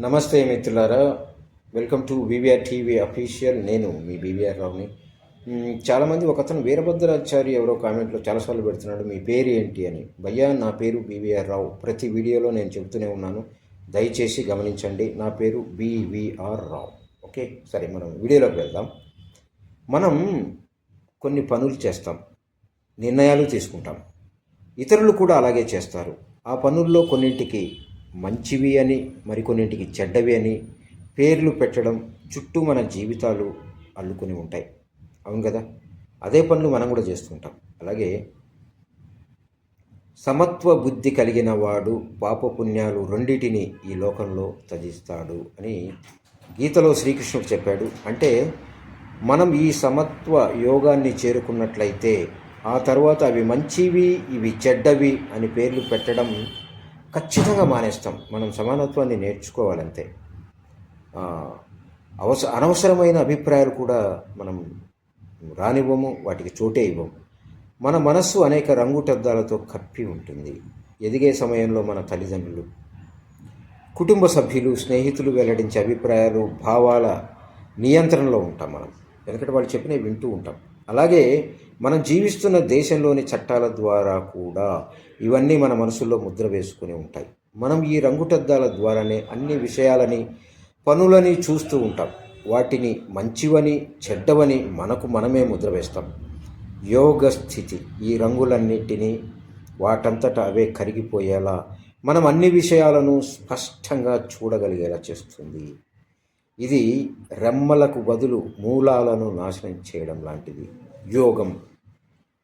నమస్తే మిత్రులారా. Welcome to BVR TV official నేను మీ బీవీఆర్ రావుని చాలామంది ఒక అతను వీరభద్రాచారి ఎవరో కామెంట్లో చాలాసార్లు పెడుతున్నాడు. మీ పేరు ఏంటి అని. భయ్యా నా పేరు బీవీఆర్ రావు. ప్రతి వీడియోలో నేను చెబుతూనే ఉన్నాను. దయచేసి గమనించండి. నా పేరు బీవీఆర్ రావు. ఓకే? సరే మనం వీడియోలోకి వెళ్దాం. మనం కొన్ని పనులు చేస్తాం. నిర్ణయాలు తీసుకుంటాం. ఇతరులు కూడా అలాగే చేస్తారు. ఆ పనుల్లో కొన్నింటికి మంచివి అని మరికొన్నింటికి చెడ్డవి అని పేర్లు పెట్టడం చుట్టూ మన జీవితాలు అల్లుకొని ఉంటాయి. అవును కదా? అదే పనులు మనం కూడా చేస్తుంటాం. అలాగే సమత్వ బుద్ధి కలిగిన వాడు పాపపుణ్యాలు రెండిటిని ఈ లోకంలో త్యజిస్తాడు అని గీతలో శ్రీకృష్ణుడు చెప్పాడు. అంటే మనం ఈ సమత్వ యోగాన్ని చేరుకున్నట్లయితే ఆ తర్వాత అవి మంచివి ఇవి చెడ్డవి అని పేర్లు పెట్టడం ఖచ్చితంగా మానేస్తాం. మనం సమానత్వాన్ని నేర్చుకోవాలంతే. అవస అనవసరమైన అభిప్రాయాలు కూడా మనం రానివ్వము వాటికి చోటే ఇవ్వము. మన మనస్సు అనేక రంగుటద్దాలతో కప్పి ఉంటుంది. ఎదిగే సమయంలో మన తల్లిదండ్రులు కుటుంబ సభ్యులు స్నేహితులు వెల్లడించే అభిప్రాయాలు భావాల నియంత్రణలో ఉంటాం మనం. ఎందుకంటే వాళ్ళు చెప్పినవి వింటూ ఉంటాం. అలాగే మనం జీవిస్తున్న దేశంలోని చట్టాల ద్వారా కూడా ఇవన్నీ మన మనసుల్లో ముద్ర వేసుకుని ఉంటాయి. మనం ఈ రంగుటద్దాల ద్వారానే అన్ని విషయాలని పనులని చూస్తూ ఉంటాం. వాటిని మంచివని చెడ్డవని మనకు మనమే ముద్ర వేస్తాం. యోగ స్థితి ఈ రంగులన్నిటినీ వాటంతట అవే కరిగిపోయేలా మనం అన్ని విషయాలను స్పష్టంగా చూడగలిగేలా చేస్తుంది. ఇది రెమ్మలకు బదులు మూలాలను నాశనం చేయడం లాంటిది. యోగం.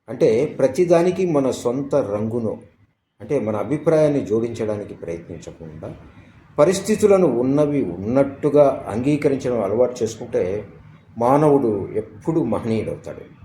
అంటే ప్రతిదానికి మన సొంత రంగును అంటే మన అభిప్రాయాన్ని జోడించడానికి ప్రయత్నించకుండా పరిస్థితులను ఉన్నవి ఉన్నట్టుగా అంగీకరించడం అలవాటు చేసుకుంటే మానవుడు ఎప్పుడు మహనీయుడవుతాడు.